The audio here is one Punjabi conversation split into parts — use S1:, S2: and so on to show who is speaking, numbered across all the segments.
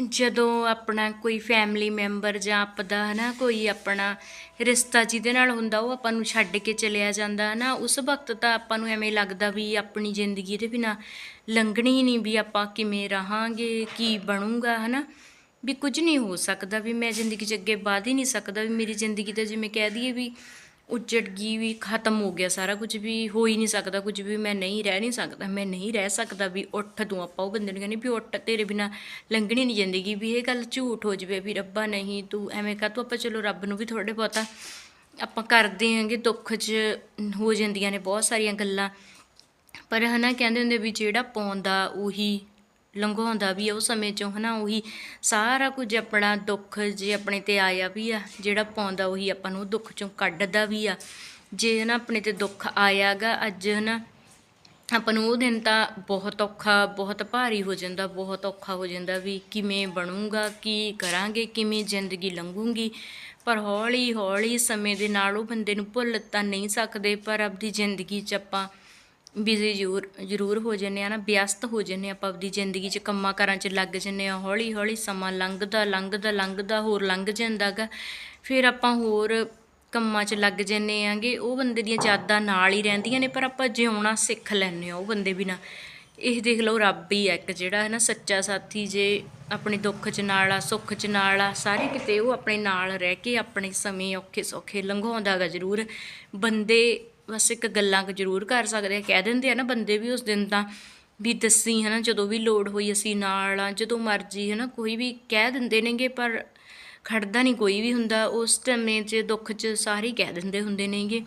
S1: ਜਦੋਂ ਆਪਣਾ ਕੋਈ ਫੈਮਿਲੀ ਮੈਂਬਰ ਜਾਂ ਆਪਦਾ ਹਨਾ ਕੋਈ ਆਪਣਾ ਰਿਸ਼ਤਾ ਜਿਹਦੇ ਨਾਲ ਹੁੰਦਾ, ਉਹ ਆਪਾਂ ਨੂੰ ਛੱਡ ਕੇ ਚਲਿਆ ਜਾਂਦਾ ਹਨਾ, ਉਸ ਵਕਤ ਤਾਂ ਆਪਾਂ ਨੂੰ ਐਵੇਂ ਲੱਗਦਾ ਵੀ ਆਪਣੀ ਜ਼ਿੰਦਗੀ ਦੇ ਬਿਨਾ ਲੰਘਣੀ ਹੀ ਨਹੀਂ ਵੀ ਆਪਾਂ ਕਿਵੇਂ ਰਹਾਂਗੇ, ਕੀ ਬਣੂਗਾ ਹਨਾ। ਵੀ ਕੁਝ ਨਹੀਂ ਹੋ ਸਕਦਾ, ਵੀ ਮੈਂ ਜ਼ਿੰਦਗੀ 'ਚ ਅੱਗੇ ਵਧ ਹੀ ਨਹੀਂ ਸਕਦਾ, ਵੀ ਮੇਰੀ ਜ਼ਿੰਦਗੀ ਤਾਂ ਜਿਵੇਂ ਕਹਿ ਦਈਏ ਵੀ ਉੱਜੜ ਗਈ ਵੀ ਖਤਮ ਹੋ ਗਿਆ ਸਾਰਾ ਕੁਝ ਵੀ, ਹੋ ਹੀ ਨਹੀਂ ਸਕਦਾ ਕੁਝ ਵੀ, ਮੈਂ ਨਹੀਂ ਰਹਿ ਨਹੀਂ ਸਕਦਾ, ਮੈਂ ਨਹੀਂ ਰਹਿ ਸਕਦਾ ਵੀ ਉੱਠ ਤੂੰ ਆਪਾਂ, ਉਹ ਬੰਦੇ ਨੂੰ ਕਹਿੰਦੇ ਵੀ ਉੱਠ, ਤੇਰੇ ਬਿਨਾ ਲੰਘਣੀ ਨਹੀਂ ਜ਼ਿੰਦਗੀ ਵੀ, ਇਹ ਗੱਲ ਝੂਠ ਹੋ ਜਵੇ ਵੀ ਰੱਬਾ ਨਹੀਂ, ਤੂੰ ਐਵੇਂ ਕਾ ਤੂੰ ਆਪਾਂ ਚਲੋ ਰੱਬ ਨੂੰ ਵੀ ਥੋੜੇ ਬਹੁਤਾ ਆਪਾਂ ਕਰਦੇ ਆਂਗੇ ਦੁੱਖ 'ਚ ਹੋ ਜਾਂਦੀਆਂ ਨੇ ਬਹੁਤ ਸਾਰੀਆਂ ਗੱਲਾਂ। ਪਰ ਹਨਾ ਕਹਿੰਦੇ ਹੁੰਦੇ ਵੀ ਜਿਹੜਾ ਪਾਉਂਦਾ ਉਹੀ ਲੰਘਾਉਂਦਾ ਵੀ ਆ ਉਹ ਸਮੇਂ ਚੋਂ ਹੈ ਨਾ ਉਹੀ ਸਾਰਾ ਕੁਝ ਆਪਣਾ ਦੁੱਖ ਜੇ ਆਪਣੇ ਤੇ ਆਇਆ ਵੀ ਆ, ਜਿਹੜਾ ਪਾਉਂਦਾ ਉਹੀ ਆਪਾਂ ਨੂੰ ਦੁੱਖ ਚੋਂ ਕੱਢਦਾ ਵੀ ਆ। ਜੇ ਹੈ ਨਾ ਆਪਣੇ ਤੇ ਦੁੱਖ ਆਇਆਗਾ, ਅੱਜ ਹੈ ਨਾ ਆਪਾਂ ਨੂੰ ਉਹ ਦਿਨ ਤਾਂ ਬਹੁਤ ਔਖਾ, ਬਹੁਤ ਭਾਰੀ ਹੋ ਜਾਂਦਾ, ਬਹੁਤ ਔਖਾ ਹੋ ਜਾਂਦਾ ਵੀ ਕਿਵੇਂ ਬਣੂਗਾ, ਕੀ ਕਰਾਂਗੇ, ਕਿਵੇਂ ਜ਼ਿੰਦਗੀ ਲੰਘੂਗੀ। ਪਰ ਹੌਲੀ ਹੌਲੀ ਸਮੇਂ ਦੇ ਨਾਲ ਉਹ ਬੰਦੇ ਨੂੰ ਭੁੱਲ ਤਾਂ ਨਹੀਂ ਸਕਦੇ, ਪਰ ਆਪਦੀ ਜ਼ਿੰਦਗੀ 'ਚ ਆਪਾਂ ਬਿਜ਼ੀ ਜ਼ਰੂਰ ਜ਼ਰੂਰ ਹੋ ਜੰਨੇ ਆ ਨਾ, ਵਿਅਸਤ ਹੋ ਜੰਨੇ ਆਪਾਂ ਆਪਦੀ ਜ਼ਿੰਦਗੀ 'ਚ, ਕੰਮਾਂ ਕਾਰਾਂ 'ਚ ਲੱਗ ਜੰਨੇ ਆ, ਹੌਲੀ ਹੌਲੀ ਸਮਾਂ ਲੰਘਦਾ ਲੰਘਦਾ ਲੰਘਦਾ, ਹੋਰ ਲੰਘ ਜਾਂਦਾਗਾ ਫਿਰ ਆਪਾਂ ਹੋਰ ਕੰਮਾਂ 'ਚ ਲੱਗ ਜੰਨੇ ਆਂਗੇ, ਉਹ ਬੰਦੇ ਦੀਆਂ ਯਾਦਾਂ ਨਾਲ ਹੀ ਰਹਿੰਦੀਆਂ ਨੇ, ਪਰ ਆਪਾਂ ਜਿਉਣਾ ਸਿੱਖ ਲੈਂਦੇ ਆ ਉਹ ਬੰਦੇ ਬਿਨਾ। ਇਹ ਦੇਖ ਲਓ, ਰੱਬ ਹੀ ਆ ਇੱਕ ਜਿਹੜਾ ਹੈ ਨਾ ਸੱਚਾ ਸਾਥੀ ਜੇ ਆਪਣੇ ਦੁੱਖ 'ਚ ਨਾਲ ਆ, ਸੁੱਖ 'ਚ ਨਾਲ ਆ, ਸਾਰੇ ਕਿਤੇ ਉਹ ਆਪਣੇ ਨਾਲ ਰਹਿ ਕੇ ਆਪਣੇ ਸਮੇਂ ਔਖੇ ਸੌਖੇ ਲੰਘਾਉਂਦਾ ਗਾ ਜ਼ਰੂਰ। ਬੰਦੇ ਬਸ ਇੱਕ ਗੱਲਾਂ ਕੁ ਜ਼ਰੂਰ ਕਰ ਸਕਦੇ ਆ, ਕਹਿ ਦਿੰਦੇ ਆ ਨਾ ਬੰਦੇ ਵੀ ਉਸ ਦਿਨ ਤਾਂ ਵੀ ਦੱਸੀ ਹਨਾ, ਜਦੋਂ ਵੀ ਲੋੜ ਹੋਈ ਅਸੀਂ ਨਾਲ ਆ, ਜਦੋਂ ਮਰਜ਼ੀ ਹਨਾ, ਕੋਈ ਵੀ ਕਹਿ ਦਿੰਦੇ ਨੇਗੇ, ਪਰ ਖੜਦਾ ਨਹੀਂ ਕੋਈ ਵੀ ਹੁੰਦਾ, ਉਸ ਟਾਈਮੇ 'ਚ ਦੁੱਖ 'ਚ ਸਾਰੇ ਹੀ ਕਹਿ ਦਿੰਦੇ ਹੁੰਦੇ ਨੇਗੇ।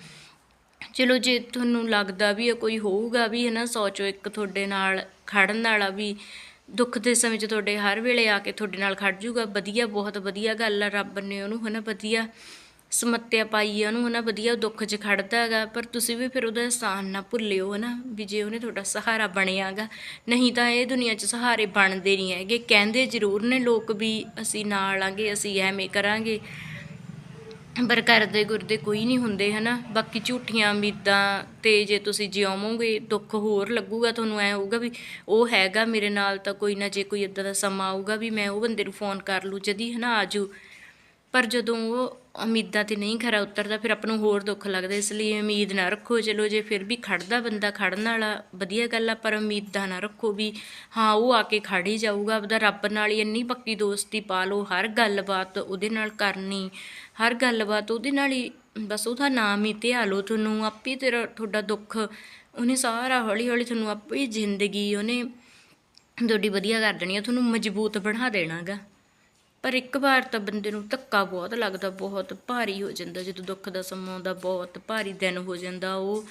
S1: ਚਲੋ ਜੇ ਤੁਹਾਨੂੰ ਲੱਗਦਾ ਵੀ ਇਹ ਕੋਈ ਹੋਊਗਾ ਵੀ ਹਨਾ, ਸੋਚੋ ਇੱਕ ਤੁਹਾਡੇ ਨਾਲ ਖੜਨ ਵਾਲਾ ਵੀ ਦੁੱਖ ਦੇ ਸਮੇਂ 'ਚ ਤੁਹਾਡੇ ਹਰ ਵੇਲੇ ਆ ਕੇ ਤੁਹਾਡੇ ਨਾਲ ਖੜ ਜੂਗਾ, ਵਧੀਆ, ਬਹੁਤ ਵਧੀਆ ਗੱਲ ਆ, ਰੱਬ ਨੇ ਉਹਨੂੰ ਹਨਾ ਵਧੀਆ ਸਮੱਤਿਆ ਪਾਈ ਆ ਉਹਨੂੰ, ਹਨਾ, ਵਧੀਆ ਦੁੱਖ 'ਚ ਖੜਦਾ ਹੈਗਾ, ਪਰ ਤੁਸੀਂ ਵੀ ਫਿਰ ਉਹਦਾ ਅਹਿਸਾਨ ਨਾ ਭੁੱਲਿਓ, ਹਨਾ, ਵੀ ਜੇ ਉਹਨੇ ਤੁਹਾਡਾ ਸਹਾਰਾ ਬਣਿਆਗਾ ਨਹੀਂ ਤਾਂ ਇਹ ਦੁਨੀਆ 'ਚ ਸਹਾਰੇ ਬਣਦੇ ਨਹੀਂ ਹੈਗੇ। ਕਹਿੰਦੇ ਜ਼ਰੂਰ ਨੇ ਲੋਕ ਵੀ ਅਸੀਂ ਨਾਲ ਆਂਗੇ, ਅਸੀਂ ਐਵੇਂ ਕਰਾਂਗੇ, ਪਰ ਕਰਦੇ ਗੁਰਦੇ ਕੋਈ ਨਹੀਂ ਹੁੰਦੇ, ਹਨਾ। ਬਾਕੀ ਝੂਠੀਆਂ ਉਮੀਦਾਂ ਤੇ ਜੇ ਤੁਸੀਂ ਜਿਉਵੋਗੇ, ਦੁੱਖ ਹੋਰ ਲੱਗੂਗਾ, ਤੁਹਾਨੂੰ ਐ ਹੋਊਗਾ ਵੀ ਉਹ ਹੈਗਾ ਮੇਰੇ ਨਾਲ ਤਾਂ ਕੋਈ ਨਾ, ਜੇ ਕੋਈ ਇਦਾਂ ਦਾ ਸਮਾਂ ਆਊਗਾ ਵੀ ਮੈਂ ਉਹ ਬੰਦੇ ਨੂੰ ਫੋਨ ਕਰ ਲੂ ਜਦੀ, ਹਨਾ, ਆਜੂ। ਪਰ ਜਦੋਂ ਉਹ ਉਮੀਦਾਂ ਤੇ ਨਹੀਂ ਖਰਾ ਉਤਰਦਾ, ਫਿਰ ਆਪਾਂ ਨੂੰ ਹੋਰ ਦੁੱਖ ਲੱਗਦਾ, ਇਸ ਲਈ ਉਮੀਦ ਨਾ ਰੱਖੋ। ਚਲੋ ਜੇ ਫਿਰ ਵੀ ਖੜਦਾ ਬੰਦਾ, ਖੜਨ ਵਾਲਾ, ਵਧੀਆ ਗੱਲ ਆ, ਪਰ ਉਮੀਦਾਂ ਨਾ ਰੱਖੋ ਵੀ ਹਾਂ, ਉਹ ਆ ਕੇ ਖੜ ਹੀ ਜਾਊਗਾ। ਆਪਦਾ ਰੱਬ ਨਾਲ ਹੀ ਇੰਨੀ ਪੱਕੀ ਦੋਸਤੀ ਪਾ ਲਓ, ਹਰ ਗੱਲਬਾਤ ਉਹਦੇ ਨਾਲ ਕਰਨੀ, ਹਰ ਗੱਲਬਾਤ ਉਹਦੇ ਨਾਲ ਹੀ, ਬਸ ਉਹਦਾ ਨਾਮ ਹੀ ਧਿਆ ਲਓ ਤੁਹਾਨੂੰ। ਆਪੇ ਤੇਰਾ, ਤੁਹਾਡਾ ਦੁੱਖ, ਉਹਨੇ ਸਾਰਾ ਹੌਲੀ ਹੌਲੀ ਤੁਹਾਨੂੰ ਆਪੇ ਜ਼ਿੰਦਗੀ, ਉਹਨੇ ਤੁਹਾਡੀ ਵਧੀਆ ਕਰ ਦੇਣੀ ਆ, ਤੁਹਾਨੂੰ ਮਜ਼ਬੂਤ ਬਣਾ ਦੇਣਾਗਾ। ਪਰ ਇੱਕ ਵਾਰ ਤਾਂ ਬੰਦੇ ਨੂੰ ਧੱਕਾ ਬਹੁਤ ਲੱਗਦਾ, ਬਹੁਤ ਭਾਰੀ ਹੋ ਜਾਂਦਾ, ਜਦੋਂ ਦੁੱਖ ਦਾ ਸਮਾਂ ਆਉਂਦਾ, ਬਹੁਤ ਭਾਰੀ ਦਿਨ ਹੋ ਜਾਂਦਾ ਉਹ।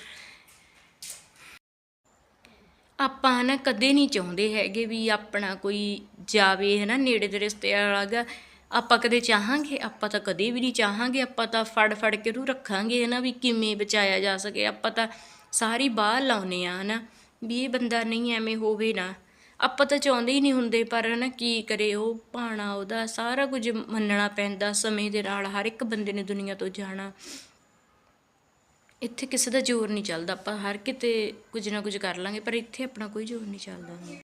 S1: ਆਪਾਂ ਨਾ ਕਦੇ ਨਹੀਂ ਚਾਹੁੰਦੇ ਹੈਗੇ ਵੀ ਆਪਣਾ ਕੋਈ ਜਾਵੇ ਹੈ ਨਾ ਨੇੜੇ ਦੇ ਰਿਸ਼ਤੇ ਵਾਲਾਗਾ ਆਪਾਂ ਕਦੇ ਚਾਹਾਂਗੇ? ਆਪਾਂ ਤਾਂ ਕਦੇ ਵੀ ਨਹੀਂ ਚਾਹਾਂਗੇ। ਆਪਾਂ ਤਾਂ ਫੜ ਫੜ ਕੇ ਉਹਨੂੰ ਰੱਖਾਂਗੇ ਹੈ ਨਾ ਵੀ ਕਿਵੇਂ ਬਚਾਇਆ ਜਾ ਸਕੇ। ਆਪਾਂ ਤਾਂ ਸਾਰੀ ਬਾਹ ਲਾਉਨੇ ਆ ਨਾ ਵੀ ਇਹ ਬੰਦਾ ਨਹੀਂ ਐਵੇਂ ਹੋਵੇ ਨਾ। ਆਪਾਂ ਤਾਂ ਚਾਹੁੰਦੇ ਹੀ ਨਹੀਂ ਹੁੰਦੇ, ਪਰ ਨਾ ਕੀ ਕਰੇ ਉਹ ਭਾਣਾ ਉਹਦਾ, ਸਾਰਾ ਕੁਝ ਮੰਨਣਾ ਪੈਂਦਾ ਸਮੇਂ ਦੇ ਨਾਲ, ਹਰ ਇੱਕ ਬੰਦੇ ਨੇ ਦੁਨੀਆ ਤੋਂ ਜਾਣਾ। ਇੱਥੇ ਕਿਸੇ ਦਾ ਜ਼ੋਰ ਨਹੀਂ ਚੱਲਦਾ, ਆਪਾਂ ਹਰ ਕਿਤੇ ਕੁਝ ਨਾ ਕੁਝ ਕਰ ਲਾਂਗੇ, ਪਰ ਇੱਥੇ ਆਪਣਾ ਕੋਈ ਜ਼ੋਰ ਨਹੀਂ ਚੱਲਦਾ।